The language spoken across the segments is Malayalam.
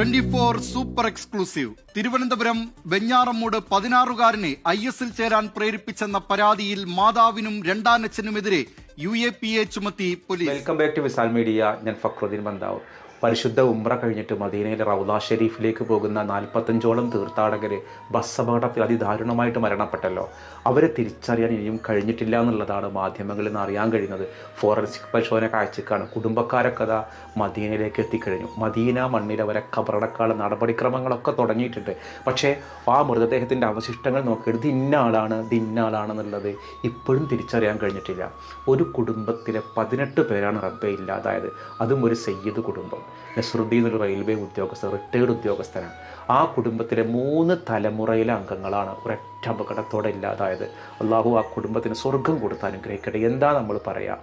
Twenty four super exclusive. Thiruvananthapuram Venjaramoodu പതിനാറുകാരനെ I എസിൽ ചേരാൻ പ്രേരിപ്പിച്ചെന്ന പരാതിയിൽ മാതാവിനും രണ്ടാനച്ഛനുമെതിരെ യു എ പി എ ചുമത്തി police. Welcome back to Visal media ഞാൻ ഫക്രുദ്ദീൻ ബന്താവ് പരിശുദ്ധ ഉമ്ര കഴിഞ്ഞിട്ട് മദീനയിലെ റൗദ ഷെരീഫിലേക്ക് പോകുന്ന നാൽപ്പത്തഞ്ചോളം തീർത്ഥാടകർ ബസ് അപകടത്തിൽ അതിദാരുണമായിട്ട് മരണപ്പെട്ടല്ലോ. അവരെ തിരിച്ചറിയാൻ ഇനിയും കഴിഞ്ഞിട്ടില്ല എന്നുള്ളതാണ് മാധ്യമങ്ങളിൽ നിന്ന് അറിയാൻ കഴിയുന്നത്. ഫോറൻസിക് പരിശോധന കാഴ്ചക്കാണ്. കുടുംബക്കാരൊക്കെ അതാ മദീനയിലേക്ക് എത്തിക്കഴിഞ്ഞു. മദീന മണ്ണിൽ അവരെ കബറടക്കാനുള്ള നടപടിക്രമങ്ങളൊക്കെ തുടങ്ങിയിട്ടുണ്ട്. പക്ഷേ ആ മൃതദേഹത്തിന്റെ അവശിഷ്ടങ്ങൾ നോക്കിയിട്ട് ഇന്നാളാണ് ഇന്ന ആളാണ് ഇത് ഇന്ന ആളാണെന്നുള്ളത് ഇപ്പോഴും തിരിച്ചറിയാൻ കഴിഞ്ഞിട്ടില്ല. ഒരു കുടുംബത്തിലെ പതിനെട്ട് പേരാണ് റബ്ബെ ഇല്ലാതായത്. അതും ഒരു സയ്യിദ് കുടുംബം. നസറുദ്ദീൻ ഒരു റെയിൽവേ ഉദ്യോഗസ്ഥൻ റിട്ടയർഡ് ഉദ്യോഗസ്ഥനാണ്. ആ കുടുംബത്തിലെ മൂന്ന് തലമുറയിലെ അംഗങ്ങളാണ് ഒരൊറ്റ അപകടത്തോടെ ഇല്ലാതായത്. അള്ളാഹു ആ കുടുംബത്തിന് സ്വർഗം കൊടുത്ത് അനുഗ്രഹിക്കട്ടെ. എന്താ നമ്മൾ പറയുക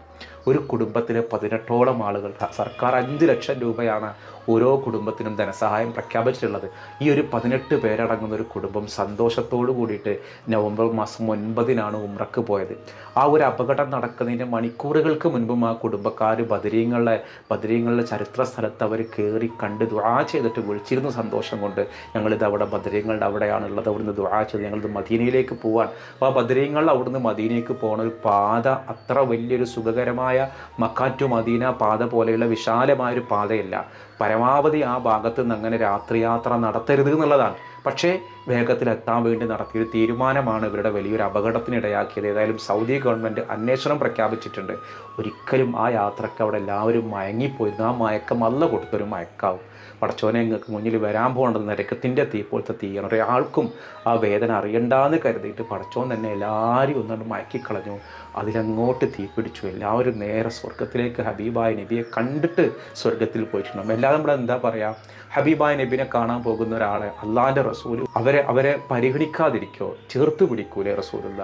ഒരു കുടുംബത്തിലെ പതിനെട്ടോളം ആളുകൾ സർക്കാർ അഞ്ച് ലക്ഷം രൂപയാണ് ഓരോ കുടുംബത്തിനും ധനസഹായം പ്രഖ്യാപിച്ചിട്ടുള്ളത്. ഈ ഒരു പതിനെട്ട് പേരടങ്ങുന്ന ഒരു കുടുംബം സന്തോഷത്തോടു കൂടിയിട്ട് നവംബർ മാസം ഒൻപതിനാണ് ഉമ്രക്ക് പോയത്. ആ ഒരു അപകടം നടക്കുന്നതിന് മണിക്കൂറുകൾക്ക് മുൻപും ആ കുടുംബക്കാർ ബദരീങ്ങളിലെ ബദരീങ്ങളുടെ ചരിത്ര സ്ഥലത്ത് അവർ കയറി കണ്ട് ദുആ ചെയ്തിട്ട് വിളിച്ചിരുന്ന സന്തോഷം കൊണ്ട്. ഞങ്ങളിത് അവിടെ ബദരീങ്ങളുടെ അവിടെയാണുള്ളത് അവിടുന്ന് ദുആ ചെയ്ത്. ഞങ്ങളിത് മദീനയിലേക്ക് പോവാൻ. അപ്പോൾ ആ ബദരീങ്ങളിൽ അവിടുന്ന് മദീനയിലേക്ക് പോകുന്ന ഒരു പാത അത്ര വലിയൊരു സുഖകരമായ മക്കാറ്റു മദീന പാത പോലെയുള്ള വിശാലമായ ഒരു പാതയല്ല. പരമാവധി ആ ഭാഗത്ത് നിന്ന് അങ്ങനെ രാത്രിയാത്ര നടത്തരുത് എന്നുള്ളതാണ്. പക്ഷേ വേഗത്തിലെത്താൻ വേണ്ടി നടത്തിയൊരു തീരുമാനമാണ് ഇവരുടെ വലിയൊരു അപകടത്തിനിടയാക്കിയത്. ഏതായാലും സൗദി ഗവൺമെന്റ് അന്വേഷണം പ്രഖ്യാപിച്ചിട്ടുണ്ട്. ഒരിക്കലും ആ യാത്രയ്ക്ക് അവിടെ എല്ലാവരും മയങ്ങിപ്പോയിരുന്നു ആ മയക്കം അല്ല കൊടുത്തൊരു മയക്കാവും. പടച്ചോനെ നിങ്ങൾക്ക് മുന്നിൽ വരാൻ പോകേണ്ടത് നരക്കത്തിന്റെ തീ പോലത്തെ തീയാണ്. ഒരാൾക്കും ആ വേദന അറിയണ്ടാന്ന് കരുതിയിട്ട് പടച്ചോൻ തന്നെ എല്ലാവരും ഒന്നുകൊണ്ട് മയക്കിക്കളഞ്ഞു. അതിലങ്ങോട്ട് തീ പിടിച്ചു. എല്ലാവരും നേരെ സ്വർഗത്തിലേക്ക് ഹബീബായ നബിയെ കണ്ടിട്ട് സ്വർഗത്തിൽ പോയിട്ടുണ്ടാകും എല്ലാവരും നമ്മൾ എന്താ പറയുക ഹബീബായ നബിനെ കാണാൻ പോകുന്ന ഒരാളെ അള്ളാഹിന്റെ റസൂൽ അവരെ അവരെ പരിഗണിക്കാതിരിക്കോ? ചേർത്ത് പിടിക്കൂലേ റസൂലുള്ള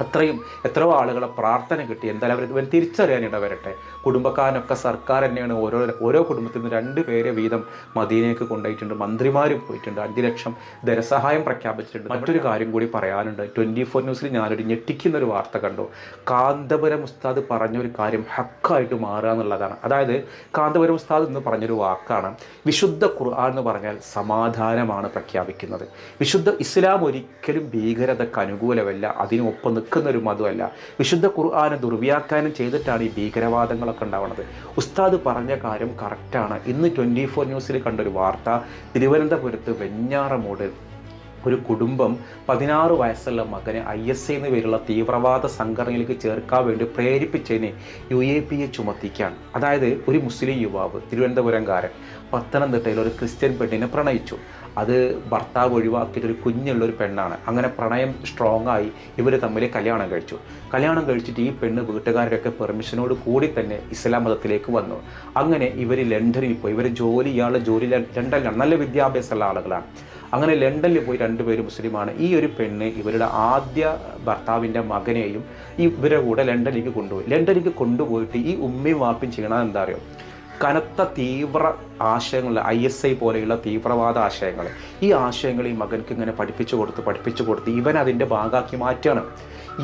അത്രയും എത്രയോ ആളുകളെ പ്രാർത്ഥന കിട്ടി. എന്തായാലും അവർ ഇവർ തിരിച്ചറിയാൻ ഇടവരട്ടെ. കുടുംബക്കാരനൊക്കെ സർക്കാർ തന്നെയാണ് ഓരോ ഓരോ കുടുംബത്തിൽ നിന്ന് രണ്ട് പേരെ വീതം മദീനയ്ക്ക് കൊണ്ടുപോയിട്ടുണ്ട്. മന്ത്രിമാരും പോയിട്ടുണ്ട്. അഞ്ച് ലക്ഷം ധനസഹായം പ്രഖ്യാപിച്ചിട്ടുണ്ട്. മറ്റൊരു കാര്യം കൂടി പറയാനുണ്ട്. ട്വന്റി ഫോർ ന്യൂസിൽ ഞാനൊരു ഞെട്ടിക്കുന്ന ഒരു വാർത്ത കണ്ടു. കാന്തപുരം ഉസ്താദ് പറഞ്ഞൊരു കാര്യം ഹക്കായിട്ട് മാറുക എന്നുള്ളതാണ്. അതായത് കാന്തപുരം ഉസ്താദ് എന്ന് പറഞ്ഞൊരു വാക്കാണ്. വിശുദ്ധ ഖുർആൻ എന്ന് പറഞ്ഞാൽ സമാധാനമാണ് പ്രഖ്യാപിക്കുന്നത്. വിശുദ്ധ ഇസ്ലാം ഒരിക്കലും ഭീകരതക്ക് അനുകൂലമല്ല. അതിനൊപ്പം നിൽക്കുന്ന ഒരു മതമല്ല. വിശുദ്ധ ഖുർആാനെ ദുർവ്യാഖ്യാനം ചെയ്തിട്ടാണ് ഈ ഭീകരവാദങ്ങളൊക്കെ ഉണ്ടാവുന്നത് ഉസ്താദ് പറഞ്ഞ കാര്യം കറക്റ്റാണ് ഇന്ന് ട്വന്റി ഫോർ ന്യൂസിൽ കണ്ടൊരു വാർത്ത. തിരുവനന്തപുരത്ത് വെഞ്ഞാറമൂട് ഒരു കുടുംബം പതിനാറ് വയസ്സുള്ള മകനെ ഐ എസ് എന്ന് പേരുള്ള തീവ്രവാദ സംഘടനയിലേക്ക് ചേർക്കാൻ വേണ്ടി പ്രേരിപ്പിച്ചതിനെ യു എ പി എ ചുമത്തിക്കുകയാണ്. അതായത് ഒരു മുസ്ലിം യുവാവ് തിരുവനന്തപുരംകാരൻ പത്തനംതിട്ടയിൽ ഒരു ക്രിസ്ത്യൻ പെണ്ണിനെ പ്രണയിച്ചു. അത് ഭർത്താവ് ഒഴിവാക്കിയിട്ടൊരു കുഞ്ഞുള്ള ഒരു പെണ്ണാണ്. അങ്ങനെ പ്രണയം സ്ട്രോങ് ആയി ഇവർ തമ്മിൽ കല്യാണം കഴിച്ചു. കല്യാണം കഴിച്ചിട്ട് ഈ പെണ്ണ് വീട്ടുകാരുടെയൊക്കെ പെർമിഷനോട് കൂടി തന്നെ ഇസ്ലാം മതത്തിലേക്ക് വന്നു. അങ്ങനെ ഇവർ ലണ്ടനിൽ പോയി. ഇവർ ജോലി ഇയാളുടെ ജോലി ലണ്ടനിലാണ്. നല്ല വിദ്യാഭ്യാസമുള്ള ആളുകളാണ്. അങ്ങനെ ലണ്ടനിൽ പോയി രണ്ടുപേരും മുസ്ലിമാണ്. ഈ ഒരു പെണ്ണ് ഇവരുടെ ആദ്യ ഭർത്താവിന്റെ മകനെയും ഇവരെ ഇവരുടെ കൂടെ ലണ്ടനിലേക്ക് കൊണ്ടുപോയി. ലണ്ടനിലേക്ക് കൊണ്ടുപോയിട്ട് ഈ ഉമ്മയും വാപ്പയും ചെയ്യണത് എന്താ അറിയോ? കനത്ത തീവ്ര ആശയങ്ങൾ ഐ എസ് ഐ പോലെയുള്ള തീവ്രവാദ ആശയങ്ങൾ ഈ ആശയങ്ങൾ ഈ മകൻക്ക് ഇങ്ങനെ പഠിപ്പിച്ചു കൊടുത്ത് പഠിപ്പിച്ചു കൊടുത്ത് ഇവൻ അതിന്റെ ഭാഗമാക്കി മാറ്റുകയാണ്.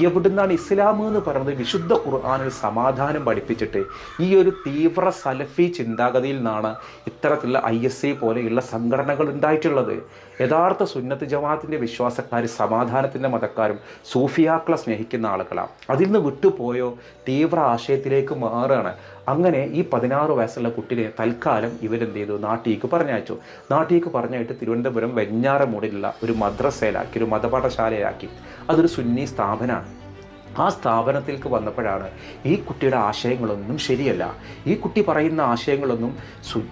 എവിടുന്നാണ് ഇസ്ലാം എന്ന് പറയുന്നത് വിശുദ്ധ ഖുർആാനിൽ സമാധാനം പഠിപ്പിച്ചിട്ട് ഈ ഒരു തീവ്ര സലഫി ചിന്താഗതിയിൽ നിന്നാണ് ഇത്തരത്തിലുള്ള ഐ എസ് ഐ പോലെയുള്ള സംഘടനകൾ ഉണ്ടായിട്ടുള്ളത്. യഥാർത്ഥ സുന്നത്ത് ജമാഅത്തിന്റെ വിശ്വാസക്കാർ സമാധാനത്തിന്റെ മതക്കാരും സൂഫിയാക്കളെ സ്നേഹിക്കുന്ന ആളുകളാണ്. അതിൽ നിന്ന് വിട്ടുപോയോ തീവ്ര ആശയത്തിലേക്ക് മാറുകയാണ്. അങ്ങനെ ഈ പതിനാറ് വയസ്സുള്ള കുട്ടിയെ തൽക്കാലം ഇവരെന്ത് ചെയ്തു? നാട്ടിലേക്ക് പറഞ്ഞയച്ചു. നാട്ടിലേക്ക് പറഞ്ഞായിട്ട് തിരുവനന്തപുരം വെഞ്ഞാറമൂടിലുള്ള ഒരു മദ്രസയിലാക്കി ഒരു മതപാഠശാലയിലാക്കി. അതൊരു സുന്നി സ്ഥാപനമാണ്. ആ സ്ഥാപനത്തിലേക്ക് വന്നപ്പോഴാണ് ഈ കുട്ടിയുടെ ആശയങ്ങളൊന്നും ശരിയല്ല. ഈ കുട്ടി പറയുന്ന ആശയങ്ങളൊന്നും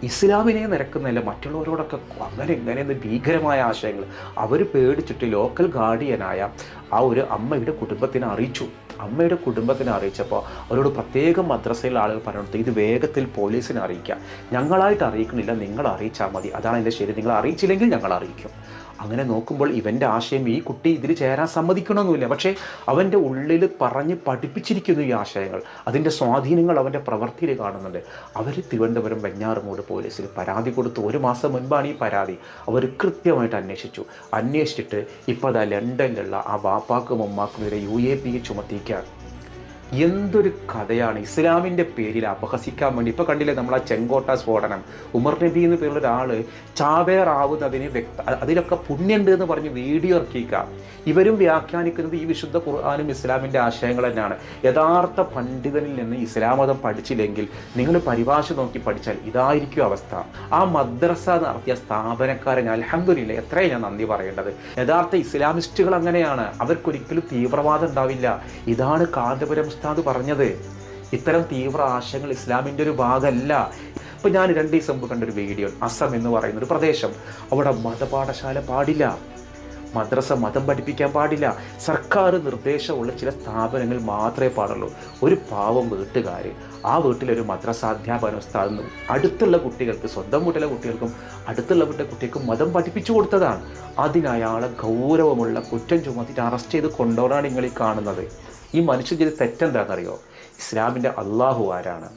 ഇസ്ലാമിനെ നിരക്കുന്നില്ല മറ്റുള്ളവരോടൊക്കെ അങ്ങനെ ഇങ്ങനെ ഭീകരമായ ആശയങ്ങൾ. അവർ പേടിച്ചിട്ട് ലോക്കൽ ഗാർഡിയനായ ആ ഒരു അമ്മയുടെ കുടുംബത്തിനെ അറിയിച്ചു. അമ്മയുടെ കുടുംബത്തിനെ അറിയിച്ചപ്പോൾ അവരോട് പ്രത്യേകം മദ്രസയിൽ ആളുകൾ പറഞ്ഞു ഇത് വേഗത്തിൽ പോലീസിനെ അറിയിക്കാം. ഞങ്ങളായിട്ട് അറിയിക്കണില്ല നിങ്ങൾ അറിയിച്ചാൽ മതി. അതാണ് എന്റെ ശരി. നിങ്ങൾ അറിയിച്ചില്ലെങ്കിൽ ഞങ്ങൾ അറിയിക്കും. അങ്ങനെ നോക്കുമ്പോൾ ഇവന്റെ ആശയം ഈ കുട്ടി ഇതിൽ ചേരാൻ സമ്മതിക്കണമെന്നില്ല. പക്ഷേ അവന്റെ ഉള്ളിൽ പറഞ്ഞ് പഠിപ്പിച്ചിരിക്കുന്നു ഈ ആശയങ്ങൾ അതിന്റെ സ്വാധീനങ്ങൾ അവന്റെ പ്രവൃത്തിയിൽ കാണുന്നുണ്ട്. അവർ തിരുവനന്തപുരം വെഞ്ഞാറുമൂട് പോലീസിൽ പരാതി കൊടുത്തു ഒരു മാസം മുൻപാണ് ഈ പരാതി അവർ കൃത്യമായിട്ട് അന്വേഷിച്ചു. അന്വേഷിച്ചിട്ട് ഇപ്പോൾ അതാ ലണ്ടനിലുള്ള ആ ബാപ്പാക്കും ഉമ്മാക്കും വരെ യു എ പി ചുമത്തിയിരിക്കുകയാണ്. എന്തൊരു കഥയാണ് ഇസ്ലാമിന്റെ പേരിൽ അപഹസിക്കാൻ വേണ്ടി. ഇപ്പോൾ കണ്ടില്ലേ നമ്മൾ ആ ചെങ്കോട്ട സ്ഫോടനം. ഉമർ നബി എന്ന് പേരുള്ള ഒരാൾ ചാവേറാവുന്നതിന് വ്യക്ത അതിലൊക്കെ പുണ്യമുണ്ട് എന്ന് പറഞ്ഞ് വീഡിയോ ഇറക്കിക്കുക ഇവരും വ്യാഖ്യാനിക്കുന്നത് ഈ വിശുദ്ധ ഖുർആാനും ഇസ്ലാമിന്റെ ആശയങ്ങൾ തന്നെയാണ്. യഥാർത്ഥ പണ്ഡിതനിൽ നിന്ന് ഇസ്ലാം മതം പഠിച്ചില്ലെങ്കിൽ നിങ്ങൾ പരിഭാഷ നോക്കി പഠിച്ചാൽ ഇതായിരിക്കും അവസ്ഥ. ആ മദ്രസ നടത്തിയ സ്ഥാപനക്കാരെ ഞാൻ അലഹമില്ല എത്രയും ഞാൻ നന്ദി പറയേണ്ടത്. യഥാർത്ഥ ഇസ്ലാമിസ്റ്റുകൾ അങ്ങനെയാണ്. അവർക്കൊരിക്കലും തീവ്രവാദം ഉണ്ടാവില്ല. ഇതാണ് കാന്തപുരം ഉസ്താദ് പറഞ്ഞത് ഇത്തരം തീവ്ര ആശയങ്ങൾ ഇസ്ലാമിന്റെ ഒരു ഭാഗമല്ല. ഇപ്പം ഞാൻ രണ്ട് ദിവസം മുമ്പ് കണ്ടൊരു വീഡിയോ അസം എന്ന് പറയുന്ന ഒരു പ്രദേശം. അവിടെ മതപാഠശാല പാടില്ല. മദ്രസ മതം പഠിപ്പിക്കാൻ പാടില്ല. സർക്കാർ നിർദ്ദേശമുള്ള ചില സ്ഥാപനങ്ങൾ മാത്രമേ പാടുള്ളൂ. ഒരു പാവം വീട്ടുകാർ ആ വീട്ടിലൊരു മദ്രസ അധ്യാപന സ്ഥാപനം അടുത്തുള്ള കുട്ടികൾക്ക് സ്വന്തം വീട്ടിലെ കുട്ടികൾക്കും അടുത്തുള്ള വീട്ടിലെ കുട്ടികൾക്കും മതം പഠിപ്പിച്ചു കൊടുത്തതാണ്. അതിനയാളെ ഗൗരവമുള്ള കുറ്റം ചുമത്തിയിട്ട് അറസ്റ്റ് ചെയ്ത് കൊണ്ടുപോകാനാണ് നിങ്ങൾ ഈ കാണുന്നത്. ഈ മനുഷ്യൻ ചെയ്ത് തെറ്റെന്താണെന്നറിയോ? ഇസ്ലാമിന്റെ അള്ളാഹു ആരാണ്?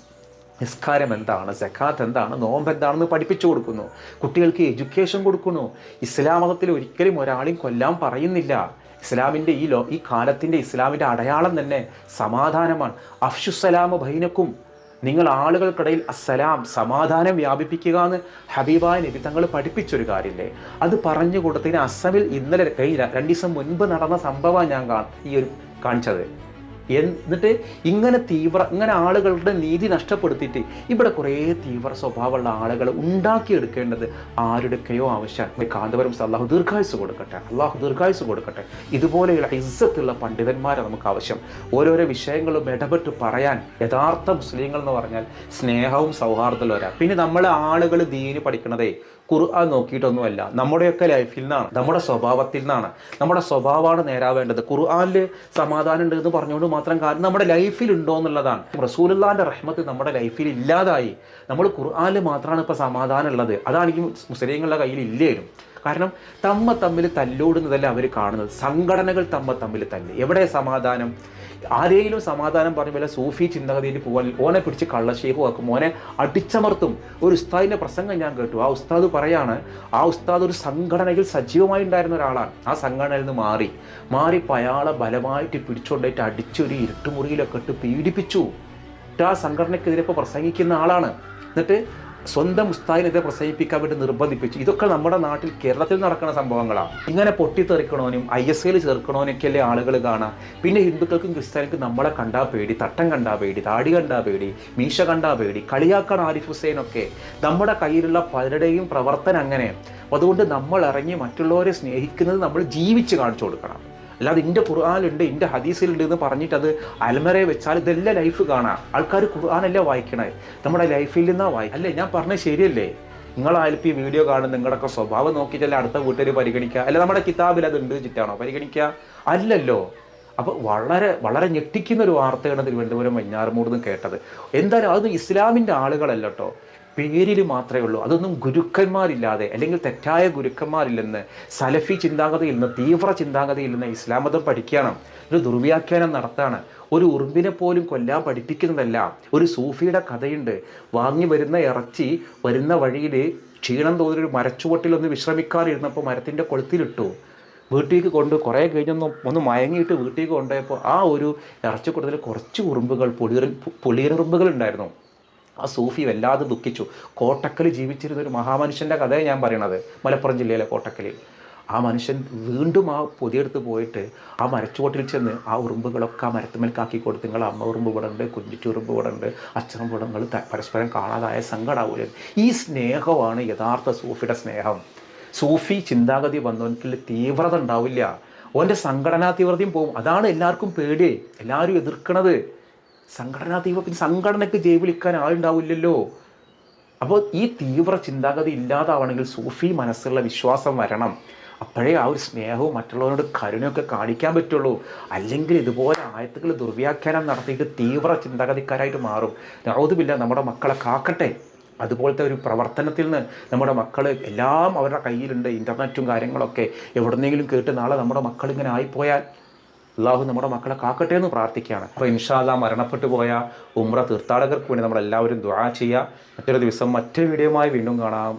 നിസ്കാരം എന്താണ്? സക്കാത്ത് എന്താണ്? നോമ്പ് എന്താണെന്ന് പഠിപ്പിച്ചു കൊടുക്കുന്നു. കുട്ടികൾക്ക് എഡ്യൂക്കേഷൻ കൊടുക്കുന്നു. ഇസ്ലാം മതത്തിൽ ഒരിക്കലും ഒരാളെയും കൊല്ലാൻ പറയുന്നില്ല. ഇസ്ലാമിന്റെ ഈ ലോ ഈ കാലത്തിന്റെ ഇസ്ലാമിന്റെ അടയാളം തന്നെ സമാധാനമാണ്. അഫ്ഷുസലാമ ബൈനക്കും നിങ്ങൾ ആളുകൾക്കിടയിൽ അസ്സലാം സമാധാനം വ്യാപിപ്പിക്കുക എന്ന് ഹബീബായ നബി തങ്ങൾ പഠിപ്പിച്ചൊരു കാര്യമില്ലേ? അത് പറഞ്ഞു കൊടുത്തതിന് അസമിൽ ഇന്നലെ കഴിഞ്ഞ രണ്ടു ദിവസം മുൻപ് നടന്ന സംഭവമാണ് ഞാൻ ഈ ഒരു കാണിച്ചത്. എന്നിട്ട് ഇങ്ങനെ തീവ്ര ഇങ്ങനെ ആളുകളുടെ നീതി നഷ്ടപ്പെടുത്തിയിട്ട് ഇവിടെ കുറേ തീവ്ര സ്വഭാവമുള്ള ആളുകൾ ഉണ്ടാക്കിയെടുക്കേണ്ടത് ആരുടെയൊക്കെയോ ആവശ്യമാണ്. കാന്തപുരം അള്ളാഹു ദീർഘായുസ് കൊടുക്കട്ടെ. അള്ളാഹു ദീർഘായുസ് കൊടുക്കട്ടെ. ഇതുപോലെയുള്ള ഇസ്സത്തുള്ള പണ്ഡിതന്മാരെ നമുക്ക് ആവശ്യം. ഓരോരോ വിഷയങ്ങളും ഇടപെട്ട് പറയാൻ യഥാർത്ഥ മുസ്ലിങ്ങൾ എന്ന് പറഞ്ഞാൽ സ്നേഹവും സൗഹാർദ്ദമുള്ള വരാം പിന്നെ നമ്മളെ ആളുകൾ ദീന് പഠിക്കണതേ ഖുർആൻ നോക്കിയിട്ടൊന്നുമല്ല. നമ്മുടെയൊക്കെ ലൈഫിൽ നിന്നാണ്. നമ്മുടെ സ്വഭാവത്തിൽ നിന്നാണ്. നമ്മുടെ സ്വഭാവമാണ് നേരാവേണ്ടത്. ഖുർആനിൽ സമാധാനം ഉണ്ട് എന്ന് പറഞ്ഞുകൊണ്ട് മാത്രം കാര്യം നമ്മുടെ ലൈഫിൽ ഉണ്ടോ എന്നുള്ളതാണ്. റസൂലുള്ളാന്റെ റഹ്മത്ത് നമ്മുടെ ലൈഫിൽ ഇല്ലാതായി. നമ്മൾ ഖുർആാനിൽ മാത്രമാണ് ഇപ്പോൾ സമാധാനം ഉള്ളത്. അതാണെങ്കിൽ മുസ്ലിങ്ങളുടെ കയ്യിൽ ഇല്ലേലും. കാരണം തമ്മ തമ്മിൽ തല്ലോടുന്നതല്ല അവർ കാണുന്നത്. സംഘടനകൾ തമ്മ തമ്മിൽ തല്ല്. എവിടെ സമാധാനം? ആരെങ്കിലും സമാധാനം പറഞ്ഞ പോലെ സൂഫി ചിന്തഗതിയിൽ പോകാൻ ഓനെ പിടിച്ച് കള്ളശേഖു ആക്കും. ഓനെ അടിച്ചമർത്തും. ഒരു ഉസ്താദിന്റെ പ്രസംഗം ഞാൻ കേട്ടു. ആ ഉസ്താദ് പറയാണ് ആ ഉസ്താദ് ഒരു സംഘടനയിൽ സജീവമായി ഉണ്ടായിരുന്ന ഒരാളാണ്. ആ സംഘടനയിൽ നിന്ന് മാറി. മാറിപ്പോൾ അയാളെ ബലമായിട്ട് പിടിച്ചുകൊണ്ടായിട്ട് അടിച്ചൊരു ഇരുട്ടുമുറിയിലൊക്കെ ഇട്ട് പീഡിപ്പിച്ചു. ആ സംഘടനയ്ക്കെതിരെ ഇപ്പോൾ പ്രസംഗിക്കുന്ന ആളാണ്. എന്നിട്ട് സ്വന്തം ഉസ്താദിനെതിരെ പ്രസംഗിപ്പിക്കാൻ വേണ്ടി നിർബന്ധിപ്പിച്ചു ഇതൊക്കെ നമ്മുടെ നാട്ടിൽ കേരളത്തിൽ നടക്കുന്ന സംഭവങ്ങളാണ്. ഇങ്ങനെ പൊട്ടിത്തെറിക്കണോനും ഐ എസ് എയിൽ ചേർക്കണോനൊക്കെയല്ലേ ആളുകൾ കാണാം. പിന്നെ ഹിന്ദുക്കൾക്കും ക്രിസ്ത്യാനിക്കും നമ്മളെ കണ്ടാ പേടി തട്ടം കണ്ടാ പേടി താടി കണ്ടാ പേടി മീശ കണ്ടാ പേടി കളിയാക്കാൻ ആരിഫ് ഹുസൈനൊക്കെ. നമ്മുടെ കയ്യിലുള്ള പലരുടെയും പ്രവർത്തനം അങ്ങനെ. അതുകൊണ്ട് നമ്മൾ ഇറങ്ങി മറ്റുള്ളവരെ സ്നേഹിക്കുന്നത് നമ്മൾ ജീവിച്ച് കാണിച്ചു കൊടുക്കണം. അല്ലാതെ എന്റെ ഖുർആാനുണ്ട് എന്റെ ഹദീസിലുണ്ട് എന്ന് പറഞ്ഞിട്ട് അത് അലമറയെ വെച്ചാൽ ഇതെല്ലാം ലൈഫ് കാണാം. ആൾക്കാർ ഖുർആാനല്ലേ വായിക്കണേ? നമ്മുടെ ലൈഫിൽ നിന്നാണ് വായി അല്ലേ ഞാൻ പറഞ്ഞത് ശരിയല്ലേ? നിങ്ങളായാലും ഈ വീഡിയോ കാണുന്ന നിങ്ങളുടെയൊക്കെ സ്വഭാവം നോക്കിയിട്ടല്ലേ അടുത്ത വീട്ടുകാർ പരിഗണിക്കുക? അല്ല നമ്മുടെ കിതാബിൽ അത് ഉണ്ട് വെച്ചിട്ടാണോ പരിഗണിക്കുക? അല്ലല്ലോ. അപ്പോൾ വളരെ വളരെ ഞെട്ടിക്കുന്ന ഒരു വാർത്തയാണ് തിരുവനന്തപുരം മഞ്ഞാറുമൂട് കേട്ടത്. എന്തായാലും അതൊന്നും ഇസ്ലാമിന്റെ ആളുകളല്ല പേരിൽ മാത്രമേ ഉള്ളൂ. അതൊന്നും ഗുരുക്കന്മാരില്ലാതെ അല്ലെങ്കിൽ തെറ്റായ ഗുരുക്കന്മാരില്ലെന്ന് സലഫി ചിന്താഗതിയിൽ നിന്ന് തീവ്ര ചിന്താഗതിയിൽ നിന്ന് ഇസ്ലാം മതം പഠിക്കണം ഒരു ദുർവ്യാഖ്യാനം നടത്താണ്. ഒരു ഉറുമ്പിനെ പോലും കൊല്ലാൻ പഠിപ്പിക്കുന്നതല്ല. ഒരു സൂഫിയുടെ കഥയുണ്ട്. വാങ്ങി വരുന്ന ഇറച്ചി വരുന്ന വഴിയിൽ ക്ഷീണം തോന്നിയൊരു മരച്ചുവട്ടിലൊന്ന് വിശ്രമിക്കാറിരുന്നപ്പോൾ മരത്തിന്റെ കൊളുത്തിലിട്ടു. വീട്ടിലേക്ക് കൊണ്ട് കുറേ കഴിഞ്ഞൊന്ന് ഒന്ന് മയങ്ങിയിട്ട് വീട്ടിലേക്ക് കൊണ്ടുപോയപ്പോൾ ആ ഒരു ഇറച്ചിക്കൂട്ടത്തിൽ കുറച്ച് ഉറുമ്പുകൾ പുളിയർ പുളിയറുമ്പുകൾ ഉണ്ടായിരുന്നു. ആ സൂഫി വല്ലാതെ ദുഃഖിച്ചു. കോട്ടക്കൽ ജീവിച്ചിരുന്ന ഒരു മഹാമനുഷ്യന്റെ കഥയാണ് ഞാൻ പറയണത് മലപ്പുറം ജില്ലയിലെ കോട്ടക്കലിൽ ആ മനുഷ്യൻ വീണ്ടും ആ പൊതിയെടുത്ത് പോയിട്ട് ആ മരച്ചുവട്ടിൽ ചെന്ന് ആ ഉറുമ്പുകളൊക്കെ ആ മരത്തുമേൽക്കാക്കി കൊടുത്ത് നിങ്ങൾ അമ്മ ഉറുമ്പ് ഇവിടെ ഉണ്ട് ഉറുമ്പ് ഇവിടെ ഉണ്ട് അച്ഛനും ഇവിടെ നിങ്ങൾ പരസ്പരം കാണാതായ സങ്കടാവൂല? ഈ സ്നേഹമാണ് യഥാർത്ഥ സൂഫിയുടെ സ്നേഹം. സൂഫി ചിന്താഗതി വന്നവനിൽ തീവ്രത ഉണ്ടാവില്ല. ഓന്റെ സംഘടനാ തീവ്രതയും പോകും അതാണ് എല്ലാവർക്കും പേടി എല്ലാവരും എതിർക്കണത്. സംഘടനാ തീവ്ര പിന്നെ സംഘടനയ്ക്ക് ജയ് വിളിക്കാൻ ആളുണ്ടാവില്ലല്ലോ. അപ്പോൾ ഈ തീവ്ര ചിന്താഗതി ഇല്ലാതാവണമെങ്കിൽ സൂഫി മനസ്സുള്ള വിശ്വാസം വരണം. അപ്പോഴേ ആ ഒരു സ്നേഹവും മറ്റുള്ളവരോട് കരുണയൊക്കെ കാണിക്കാൻ പറ്റുള്ളൂ. അല്ലെങ്കിൽ ഇതുപോലെ ആയത്തുകൾ ദുർവ്യാഖ്യാനം നടത്തിയിട്ട് തീവ്ര ചിന്താഗതിക്കാരായിട്ട് മാറും. നവതുമില്ല നമ്മുടെ മക്കളെ കാക്കട്ടെ. അതുപോലത്തെ ഒരു പ്രവർത്തനത്തിൽ നിന്ന് നമ്മുടെ മക്കൾ എല്ലാം അവരുടെ കയ്യിലുണ്ട്. ഇന്റർനെറ്റും കാര്യങ്ങളൊക്കെ. എവിടെന്നെങ്കിലും കേട്ട് നാളെ നമ്മുടെ മക്കൾ ഇങ്ങനെ ആയിപ്പോയാൽ അള്ളാഹു നമ്മുടെ മക്കളെ കാക്കട്ടെ എന്ന് പ്രാർത്ഥിക്കുകയാണ്. അപ്പോൾ ഇൻഷാല്ല മരണപ്പെട്ടു പോയ ഉമ്ര തീർത്ഥാടകർക്ക് വേണ്ടി നമ്മളെല്ലാവരും ദ്വാ ചെയ്യുക. മറ്റൊരു ദിവസം മറ്റൊരു വീഡിയോയുമായി വീണ്ടും കാണാം.